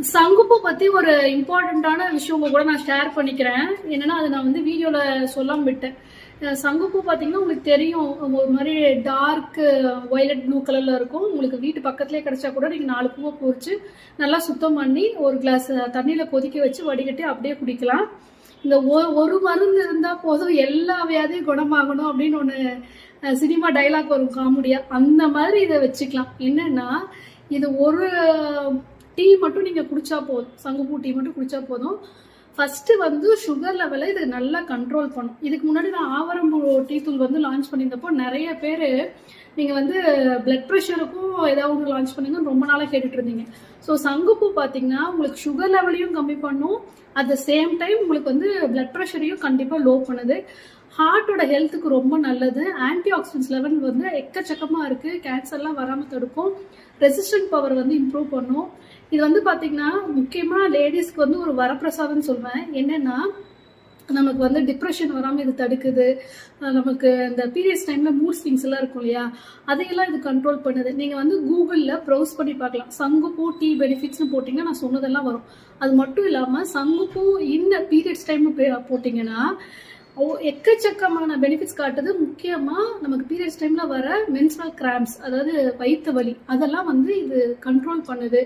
சங்குப்பு பத்தி ஒரு இம்பார்ட்டண்ட்டான விஷயம் உங்க கூட நான் ஷேர் பண்ணிக்கிறேன். என்னன்னா அது நான் வந்து வீடியோல சொல்லாம விட்டேன். சங்குப்பு பார்த்தீங்கன்னா பாத்தீங்கன்னா உங்களுக்கு தெரியும். ஒரு மாதிரி டார்க் வயலட் ப்ளூ கலர்ல இருக்கும். உங்களுக்கு வீட்டு பக்கத்துலயே கிடைச்சா கூட நீங்க நாலு பூவை பொறிச்சு நல்லா சுத்தம் பண்ணி ஒரு கிளாஸ் தண்ணியில கொதிக்க வச்சு வடிகட்டி அப்படியே குடிக்கலாம். இந்த ஒ- ஒரு மருந்து இருந்தா போதும் எல்லா வியாதியும் குணமாகணும் அப்படின்னு ஒன்று சினிமா டைலாக் வரும் காமெடியா. அந்த மாதிரி இதை வச்சுக்கலாம். என்னன்னா இது ஒரு டீ மட்டும் நீங்கள் குடிச்சா போதும் சங்குப்பூ டீ மட்டும் குடிச்சா போதும். ஃபர்ஸ்ட் வந்து சுகர் லெவலை இது நல்லா கண்ட்ரோல் பண்ணும். இதுக்கு முன்னாடி நான் ஆவரம்பூ டீ தூள் வந்து லான்ச் பண்ணியிருந்தப்போ நிறைய பேர் நீங்கள் வந்து பிளட் ப்ரெஷருக்கும் ஏதாவது ஒன்று லான்ச் பண்ணுங்கன்னு ரொம்ப நாளாக கேட்டுட்டு இருந்தீங்க. ஸோ சங்குப்பூ பார்த்தீங்கன்னா உங்களுக்கு சுகர் லெவலையும் கம்மி பண்ணும். அட் த சேம் டைம் உங்களுக்கு வந்து பிளட் ப்ரெஷரையும் கண்டிப்பாக லோ பண்ணுது. ஹார்ட்டோட ஹெல்த்துக்கு ரொம்ப நல்லது. ஆன்டி ஆக்சிடென்ட்ஸ் லெவல் வந்து எக்கச்சக்கமாக இருக்குது கேன்சர்லாம் வராமல் தடுக்கும். ரெசிஸ்டன்ட் பவர் வந்து இம்ப்ரூவ் பண்ணும். இது வந்து பார்த்தீங்கன்னா முக்கியமாக லேடிஸ்க்கு வந்து ஒரு வரப்பிரசாதம்னு சொல்வேன். என்னென்னா நமக்கு வந்து டிப்ரெஷன் வராமல் இது தடுக்குது. நமக்கு இந்த பீரியட்ஸ் டைமில் மூட் ஸ்விங்ஸ் எல்லாம் இருக்கும் இல்லையா? அதையெல்லாம் இது கண்ட்ரோல் பண்ணுது. நீங்கள் வந்து கூகுளில் ப்ரௌஸ் பண்ணி பார்க்கலாம். சங்குப்பூ டீ பெனிஃபிட்ஸ்னு போட்டிங்கன்னா நான் சொன்னதெல்லாம் வரும். அது மட்டும் இல்லாமல் சங்குப்பூ இன்ன பீரியட்ஸ் டைம் போட்டிங்கன்னா எக்கச்சக்கமான பெனிஃபிட்ஸ் காட்டுது. முக்கியமாக நமக்கு பீரியட்ஸ் டைமில் வர மென்ஸ்ட்ரல் கிராம்ஸ் அதாவது வயிற்று வலி அதெல்லாம் வந்து இது கண்ட்ரோல் பண்ணுது.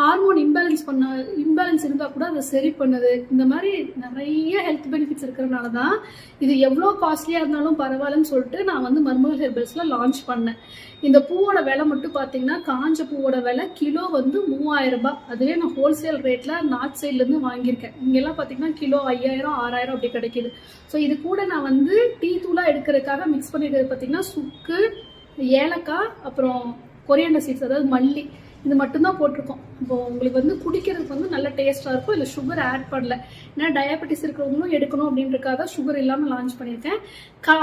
ஹார்மோன் இம்பேலன்ஸ் பண்ண இம்பேலன்ஸ் இருந்தால் கூட அதை சரி பண்ணுது. இந்த மாதிரி நிறைய ஹெல்த் பெனிஃபிட்ஸ் இருக்கிறனால தான் இது எவ்வளோ காஸ்ட்லியாக இருந்தாலும் பரவாயில்லன்னு சொல்லிட்டு நான் வந்து மர்மல் ஹெர்பல்ஸில் லான்ச் பண்ணேன். இந்த பூவோட விலை மட்டும் பார்த்தீங்கன்னா காஞ்ச பூவோட விலை கிலோ வந்து மூவாயிரம் ரூபாய். அதுவே நான் ஹோல்சேல் ரேட்டில் நார்த் சைட்லேருந்து வாங்கியிருக்கேன். இங்கெல்லாம் பார்த்தீங்கன்னா கிலோ ஐயாயிரம் ஆறாயிரம் அப்படி கிடைக்கிது. ஸோ இது கூட நான் வந்து டீ தூளாக எடுக்கிறதுக்காக மிக்ஸ் பண்ணிருக்கிறது பார்த்தீங்கன்னா சுக்கு ஏலக்காய் அப்புறம் கொரியாண்டர் சீட்ஸ் அதாவது மல்லி. இது மட்டும்தான் போட்டிருக்கோம். இப்போ உங்களுக்கு வந்து குடிக்கிறதுக்கு வந்து நல்ல டேஸ்ட்டாக இருக்கும். இல்லை சுகர் ஆட் பண்ணல. ஏன்னா டயபெட்டிஸ் இருக்கிறவங்களும் எடுக்கணும் அப்படின்றக்காக சுகர் இல்லாமல் லான்ச் பண்ணியிருக்கேன். கா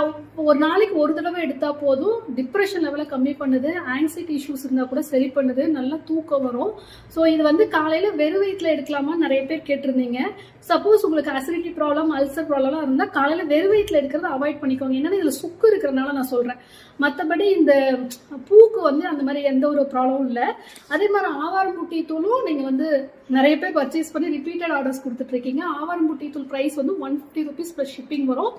ஒரு நாளைக்கு ஒரு தடவை எடுத்தால் போதும். டிப்ரெஷன் லெவலை கம்மி பண்ணுது. ஆங்ஸைட்டி இஷ்யூஸ் இருந்தால் கூட சரி பண்ணுது. நல்லா தூக்கம் வரும். ஸோ இது வந்து காலையில் வெறும் வயிற்றில் எடுக்கலாமா? நிறைய பேர் கேட்டிருந்தீங்க. சப்போஸ் உங்களுக்கு அசிடிட்டி ப்ராப்ளம் அல்சர் ப்ராப்ளம்லாம் இருந்தால் காலையில் வெறும் வயிற்றில் எடுக்கிறத அவாய்ட் பண்ணிக்கோங்க. என்னன்னா இதில் சுக்கு இருக்கிறனால நான் சொல்கிறேன் மற்றபடி இந்த பூக்கு வந்து அந்த மாதிரி எந்த ஒரு ப்ராப்ளமும் இல்லை. அதே மாதிரி ஆவாரம்பூட்டி தூளும் நீங்கள் வந்து நிறைய பேர் பர்ச்சேஸ் பண்ணி ரிப்பீட்டட் ஆர்டர்ஸ் கொடுத்துட்ருக்கீங்க ஆவாரம்பூட்டி தூள் ப்ரைஸ் வந்து one fifty rupees plus shipping வரும்.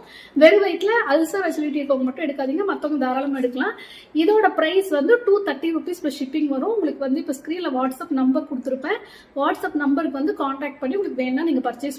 வெறும் வெயிட்டில் அல்சர் ஃபெசிலிட்டி இருக்கவங்க மட்டும் எடுக்காதீங்க. மற்றவங்க தாராளமாக எடுக்கலாம். இதோட ப்ரைஸ் வந்து two thirty rupees plus shipping வரும். உங்களுக்கு வந்து இப்போ ஸ்க்ரீனில் வாட்ஸ்அப் நம்பர் கொடுத்துருப்பேன். வாட்ஸ்அப் நம்பருக்கு வந்து காண்டாக்ட் பண்ணி உங்களுக்கு வேணா நீங்கள் பர்ச்சேஸ்